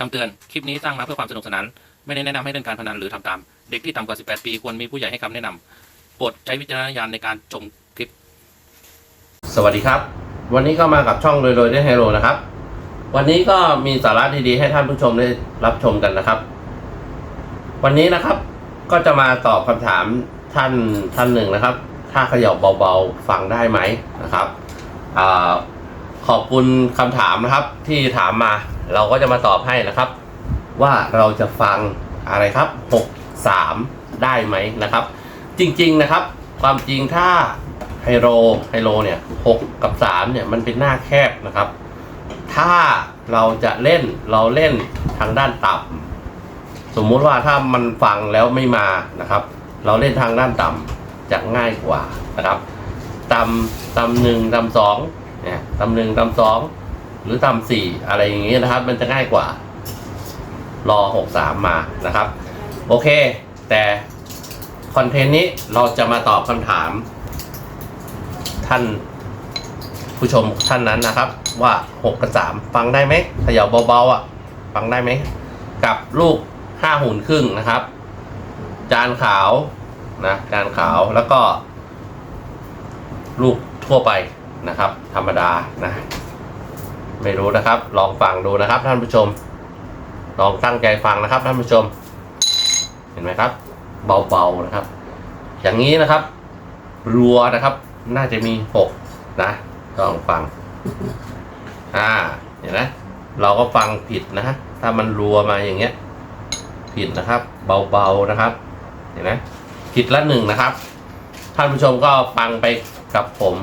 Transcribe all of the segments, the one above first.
คำเตือน คลิปนี้สร้างมาเพื่อความสนุกสนาน ไม่ได้แนะนำให้เล่นการพนันหรือทำตาม เด็กที่ต่ำกว่า 18 ปีควรมีผู้ใหญ่ให้คำแนะนำโปรดใช้วิจารณญาณในการชมคลิป สวัสดีครับ วันนี้ก็มากับช่องโดยโดยได้ไฮโลนะครับ วันนี้ก็มีสาระดีๆให้ท่านผู้ชมได้รับชมกันนะครับ วันนี้นะครับก็จะมาตอบคำถามท่านท่านหนึ่งนะครับ ถ้าเขย่าเบาๆฟังได้ไหมนะครับอขอบคุณคำถามนะครับที่ถามมา เราก็จะมาตอบให้นะครับ ว่าเราจะฟังอะไรครับ 6 3 ได้ไหมนะครับ จริงๆนะครับ ความจริงถ้าไฮโลไฮโลเนี่ยหกกับสามเนี่ยมันเป็นหน้าแคบนะครับ ถ้าเราจะเล่นเราเล่นทางด้านต่ำสมมุติว่าถ้ามันฟังแล้วไม่มานะครับ เราเล่นทางด้านต่ำจะง่ายกว่านะครับต่ำต่ำหนึ่งต่ำสองเนี่ยต่ำหนึ่งต่ำสอง หรือตำสี่อะไรอย่างเงี้ยนะครับ มันจะง่ายกว่า รอหกสามมานะครับ โอเค แต่คอนเทนต์นี้เราจะมาตอบคำถาม ท่านผู้ชมท่านนั้นนะครับ ว่าหกกับสามฟังได้ไหมเขย่าเบาๆอะ ฟังได้ไหม กับลูกห้าหุ่นครึ่งนะครับ จานขาวนะจานขาวแล้วก็ ลูกทั่วไปนะครับ ธรรมดานะ ไม่รู้นะครับ ลองฟังดูนะครับ ท่านผู้ชม ลองตั้งใจฟังนะครับ ท่านผู้ชม เห็นไหมครับ เบาๆนะครับ อย่างนี้นะครับ รัวนะครับ น่าจะมีหกนะลองฟัง อ่า เห็นไหมเราก็ฟังผิดนะฮะถ้ามันรัวมาอย่างเงี้ย ผิดนะครับ เบาๆนะครับ เห็นไหมผิดละหนึ่งนะครับ ท่านผู้ชมก็ฟังไปกับผม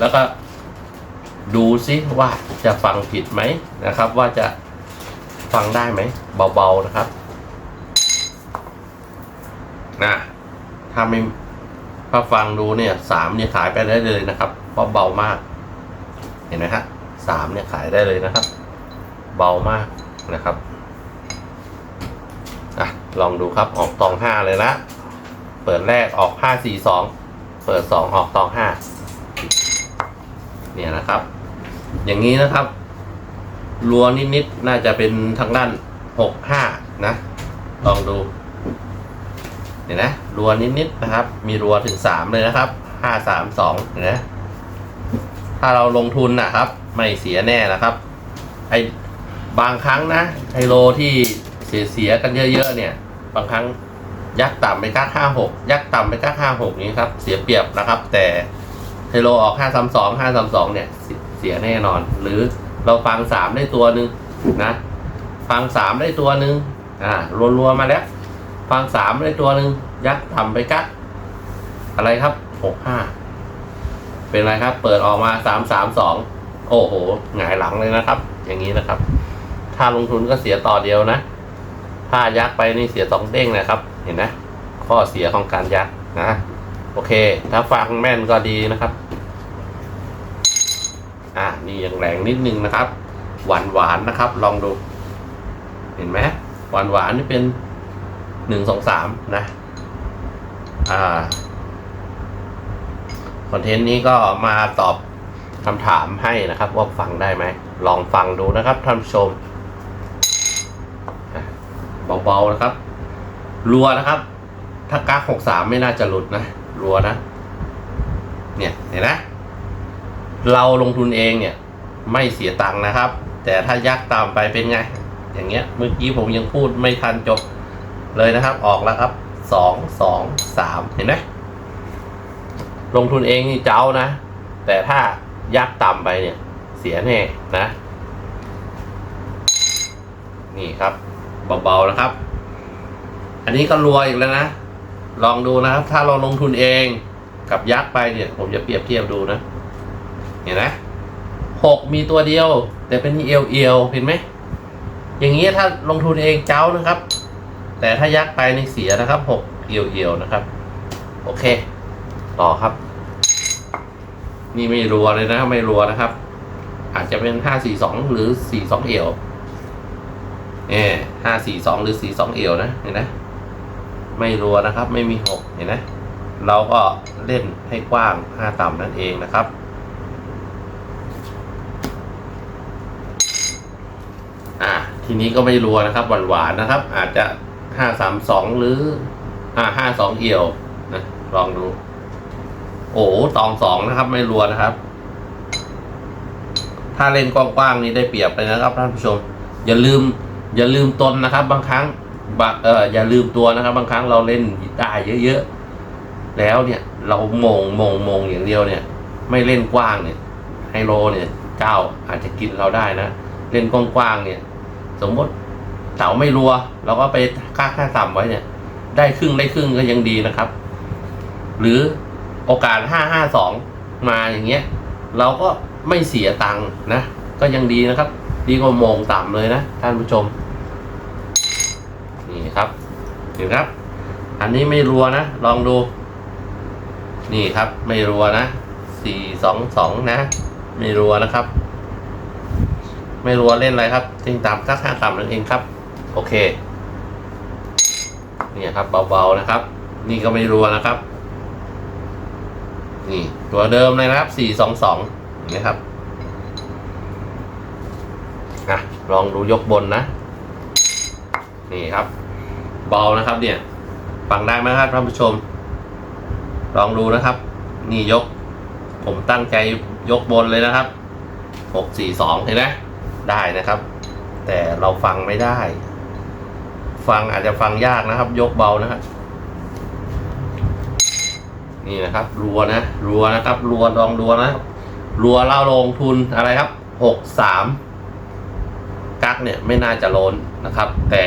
แล้วก็ ดูซิว่าจะฟังผิดไหมนะครับ ว่าจะฟังได้ไหมเบาๆนะครับนะถ้าไม่ถ้าฟังดูเนี่ยสามเนี่ยขายไปได้เลยนะครับเพราะเบามาก เห็นไหมฮะสามเนี่ยขายได้เลยนะครับ เบามากนะครับอะลองดูครับออกตองห้าเลยนะเปิดแรกออกห้าสี่สองเปิดสองออกตองห้าเนี่ยนะครับ อย่างนี้นะครับรัวนิดๆน่าจะเป็นทางด้านหกห้านะ ลองดูเห็นไหมรัวนิดๆนะครับ มีรัวถึงสามเลยนะครับห้าสามสองเห็นไหมถ้าเราลงทุนนะครับ ไม่เสียแน่นะครับไอ้บางครั้งนะไฮโลที่เสียเสียกันเยอะๆเนี่ย บางครั้งยักษ์ต่ำไปก้าห้าหกยักษ์ต่ำไปก้าห้าหกนี้ครับ เสียเปรียบนะครับ แต่ไฮโลออกห้าสามสองห้าสามสองเนี่ยเสียเสียแน่นอน หรือเราฟังสามได้ตัวหนึ่งนะ ฟังสามได้ตัวหนึ่งอ่ารัวๆมาแล้ว ฟังสามได้ตัวหนึ่งยักษ์ทำไปกักอะไรครับหกห้าเป็นไรครับ เปิดออกมาสามสามสองโอ้โหหงายหลังเลยนะครับ อย่างนี้นะครับ ถ้าลงทุนก็เสียต่อเดียวนะ ถ้ายักษ์ไปนี่เสียสองเด้งนะครับ เห็นไหมข้อเสียของการยักษ์นะ โอเค ถ้าฟังแม่นก็ดีนะครับ อ่านี่ยังแรงนิดนึงนะครับ หวานหวานนะครับ ลองดู เห็นไหมหวานหวานนี่เป็นหนึ่งสองสามนะ อ่าคอนเทนต์นี้ก็มาตอบคำถามให้นะครับ ว่าฟังได้ไหม ลองฟังดูนะครับท่านชมเบาๆนะครับ รัวนะครับ ถ้ากักหกสามไม่น่าจะหลุดนะ รัวนะ เนี่ยเห็นไหม เราลงทุนเองเนี่ยไม่เสียตังค์นะครับ แต่ถ้ายักตามไปเป็นไง อย่างเงี้ยเมื่อกี้ผมยังพูดไม่ทันจบเลยนะครับออกแล้วครับสองสองสามเห็นไหมลงทุนเองนี่เจ้านะ แต่ถ้ายักต่ำไปเนี่ยเสียแน่นะ นี่ครับเบาๆนะครับ อันนี้ก็รวยอีกแล้วนะ ลองดูนะครับ ถ้าเราลงทุนเองกับยักษ์ไปเนี่ย ผมจะเปรียบเทียบดูนะ เห็นไหมหกมีตัวเดียว แต่เป็นเอียวเอียวเห็นไหมอย่างนี้ถ้าลงทุนเองเจ้านะครับ แต่ถ้ายักไปในเสียนะครับหกเอียวเอียวนะครับ โอเค ต่อครับ นี่ไม่รัวเลยนะไม่รัวนะครับ อาจจะเป็นห้าสี่สองหรือสี่สองเอียวเอห้าสี่สองหรือสี่สองเอียวนะเห็นไหมไม่รัวนะครับ ไม่มีหกเห็นไหมเราก็เล่นให้กว้างห้าต่ำนั่นเองนะครับ อ่า ทีนี้ก็ไม่รัวนะครับ หวานๆนะครับ อาจจะห้าสามสองหรืออ่าห้าสองเอี่ยวนะลองดู โอ้ตองสองนะครับ ไม่รัวนะครับ ถ้าเล่นกว้างๆนี่ได้เปรียบเลยนะครับท่านผู้ชม อย่าลืม อย่าลืมตนนะครับ บางครั้งบะเอออย่าลืมตัวนะครับ บางครั้งเราเล่นได้เยอะๆแล้วเนี่ย เราโมงโมงโมงอย่างเดียวเนี่ย ไม่เล่นกว้างเนี่ยไฮโลเนี่ยเจ้าอาจจะกินเราได้นะ เล่นกว้างๆเนี่ย สมมติเสาไม่รัว เราก็ไปค่าค่าต่ำไว้เนี่ย ได้ครึ่งได้ครึ่งก็ยังดีนะครับ หรือโอกาสห้าห้าสองมาอย่างเงี้ย เราก็ไม่เสียตังค์นะ ก็ยังดีนะครับ ดีกว่าโมงต่ำเลยนะ ท่านผู้ชม นี่ครับ เห็นครับ อันนี้ไม่รัวนะ ลองดู นี่ครับ ไม่รัวนะสี่สองสองนะ ไม่รัวนะครับ ไม่รัวเล่นอะไรครับติงต่ำสักห้าต่ำนั่นเองครับ โอเค เนี่ยครับเบาๆนะครับ นี่ก็ไม่รัวนะครับ นี่ตัวเดิมเลยนะครับสี่สองสองนะครับอะลองดูยกบนนะ นี่ครับเบานะครับ เนี่ยฟังได้ไหมครับท่านผู้ชม ลองดูนะครับ นี่ยก ผมตั้งใจยกบนเลยนะครับหกสี่สองเห็นไหม ได้นะครับ แต่เราฟังไม่ได้ ฟังอาจจะฟังยากนะครับ ยกเบานะครับนี่นะครับรัวนะรัวนะครับรัวลองรัวนะรัวเล่าลงทุนอะไรครับหกสามกักเนี่ยไม่น่าจะโลนนะครับ แต่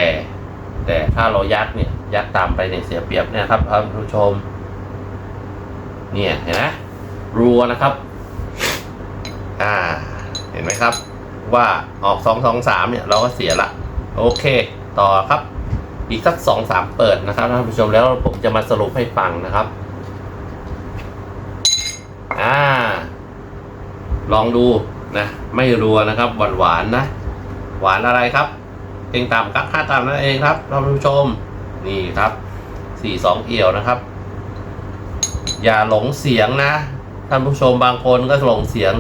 แต่ถ้าเรายักเนี่ยยักตามไปเนี่ยเสียเปรียบเนี่ยครับท่านผู้ชม เนี่ยเห็นไหมรัวนะครับ อ่า เห็นไหมครับ ว่าออกสองสองสามเนี่ยเราก็เสียละ โอเค ต่อครับ อีกสักสองสามเปิดนะครับท่านผู้ชมแล้วผมจะมาสรุปให้ฟังนะครับ อ่า ลองดูนะ ไม่รัวนะครับ หวานหวานนะ หวานอะไรครับเองต่ำกักค่าต่ำนั่นเองครับท่านผู้ชม นี่ครับสี่สองเอี่ยวนะครับ อย่าหลงเสียงนะท่านผู้ชมบางคนก็หลงเสียง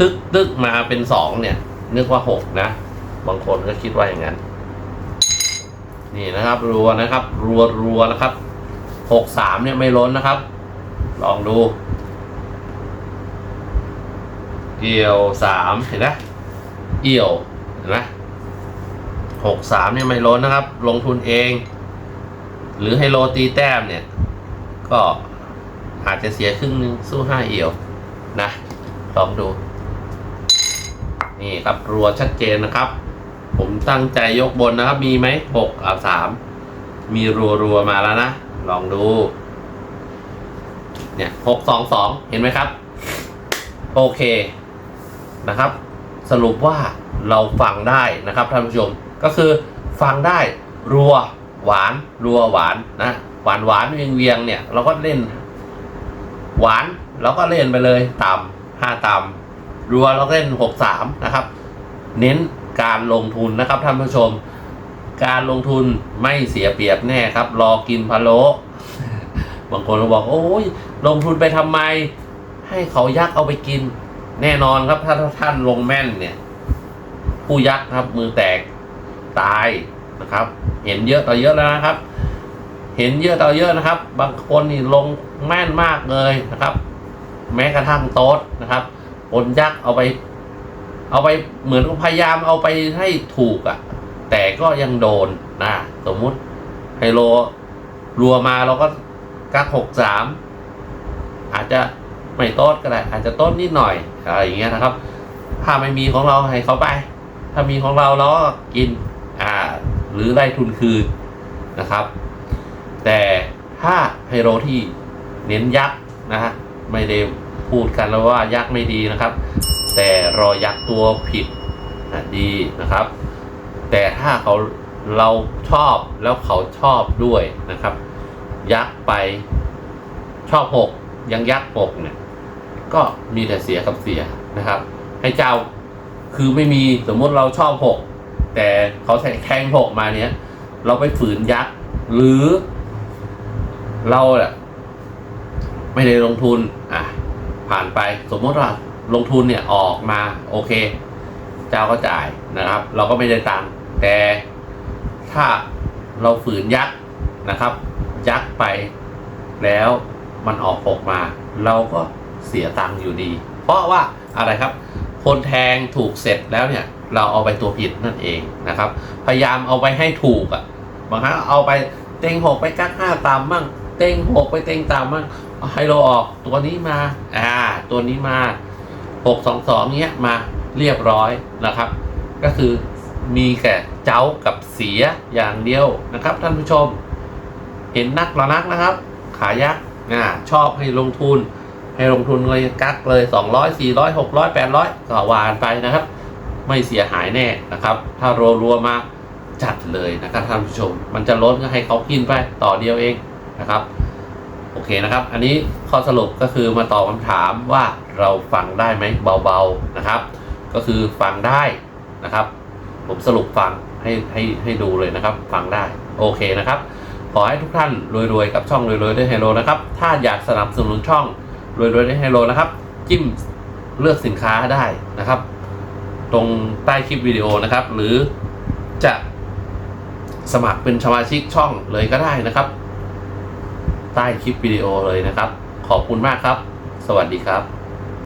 ตึกตึกมาเป็นสองเนี่ยนึกว่าหกนะ บางคนก็คิดว่าอย่างนั้น นี่นะครับรัวนะครับ รัวรัวนะครับหกสามเนี่ยไม่ล้นนะครับ ลองดู เอี่ยวสามเห็นไหมเอี่ยวเห็นไหมหกสามเนี่ยไม่ล้นนะครับ ลงทุนเอง หรือให้โลตีแต้มเนี่ย ก็อาจจะเสียครึ่งหนึ่งสู้ห้าเอี่ยวนะ ลองดู นี่ครับรัวชัดเจนนะครับ ผมตั้งใจยกบนนะครับ มีไหมหกอ่าสามมีรัวรัวมาแล้วนะ ลองดู เนี่ยหกสองสองเห็นไหมครับ โอเคนะครับ สรุปว่าเราฟังได้นะครับท่านผู้ชมก็คือฟังได้รัวหวานรัวหวานนะหวานหวานเวียงเวียงเนี่ย เราก็เล่น หวานเราก็เล่นไปเลยต่ำห้าต่ำ รัวเราก็เล่นหกสามนะครับ เน้นการลงทุนนะครับท่านผู้ชม การลงทุนไม่เสียเปรียบแน่ครับ รอกินพะโล้บางคนก็บอก โอ้ยลงทุนไปทำไม ให้เขายักเอาไปกิน แน่นอนครับถ้าท่านลงแม่นเนี่ย ผู้ยักครับมือแตกตายนะครับ เห็นเยอะต่อเยอะแล้วนะครับ เห็นเยอะต่อเยอะนะครับ บางคนนี่ลงแม่นมากเลยนะครับ แม้กระทั่งโต๊ดนะครับ คนยักษ์เอาไป เอาไปเหมือนพยายามเอาไปให้ถูกอะ่ะ แต่ก็ยังโดนนะสมมุติไฮโลรัวมาเราก็กักหกสามอาจจะไม่โต๊ดก็ได้อาจจะโต๊ดนิดหน่อยอะไรอย่างเงี้ยนะครับ ถ้าไม่มีของเราให้เขาไป ถ้ามีของเราเราก็กินอ่าหรือได้ทุนคืนนะครับ แต่ถ้าไฮโลที่เน้นยักษ์นะฮะไม่ได้ พูดกันแล้วว่ายักษ์ไม่ดีนะครับ แต่รอยักษ์ตัวผิดนะดีนะครับ แต่ถ้าเขาเราชอบแล้วเขาชอบด้วยนะครับ ยักษ์ไปชอบหกยังยักษ์หกเนี่ยก็มีแต่เสียกับเสียนะครับ ให้เจ้าคือไม่มีสมมติเราชอบหกแต่เขาแทงหกมาเนี้ยเราไปฝืนยักษ์หรือเราอะไม่ได้ลงทุนอะ ผ่านไป สมมติว่าลงทุนเนี่ยออกมาโอเค เจ้าก็จ่ายนะครับ เราก็ไม่ได้ตังค์แต่ถ้าเราฝืนยักนะครับ ยักไปแล้วมันออกหกมา เราก็เสียตังค์อยู่ดี เพราะว่าอะไรครับ คนแทงถูกเสร็จแล้วเนี่ย เราเอาไปตัวผิดนั่นเองนะครับ พยายามเอาไปให้ถูกอะ่ะบางครั้งเอาไปเต็งหกไปกักห้าตามมั่งเต็งหกไปเต็งตามมั่ง เอาให้เราออกตัวนี้มาอ่าตัวนี้มาหกสองสองเนี้ยมาเรียบร้อยนะครับ ก็คือมีแค่เจ้ากับเสียอย่างเดียวนะครับ ท่านผู้ชม เห็นนักละนักนะครับ ขายักษ์อ่าชอบให้ลงทุน ให้ลงทุนเลยกักเลยสองร้อยสี่ร้อยหกร้อยแปดร้อยก็วานไปนะครับ ไม่เสียหายแน่นะครับ ถ้ารัวรัวๆมาจัดเลยนะครับท่านผู้ชม มันจะล้นก็ให้เขากินไปต่อเดียวเองนะครับ โอเคนะครับ อันนี้ข้อสรุปก็คือมาตอบคำถามว่าเราฟังได้ไหมเบาๆนะครับ ก็คือฟังได้นะครับ ผมสรุปฟังให้ให้ให้ดูเลยนะครับ ฟังได้โอเคนะครับ ขอให้ทุกท่านรวยๆกับช่องรวยๆด้วยไฮโลนะครับ ถ้าอยากสนับสนุนช่องรวยๆด้วยไฮโลนะครับ จิ้มเลือกสินค้าได้นะครับ ตรงใต้คลิปวิดีโอนะครับ หรือจะสมัครเป็นสมาชิกช่องเลยก็ได้นะครับ ใต้คลิปวิดีโอเลยนะครับ ขอบคุณมากครับ สวัสดีครับ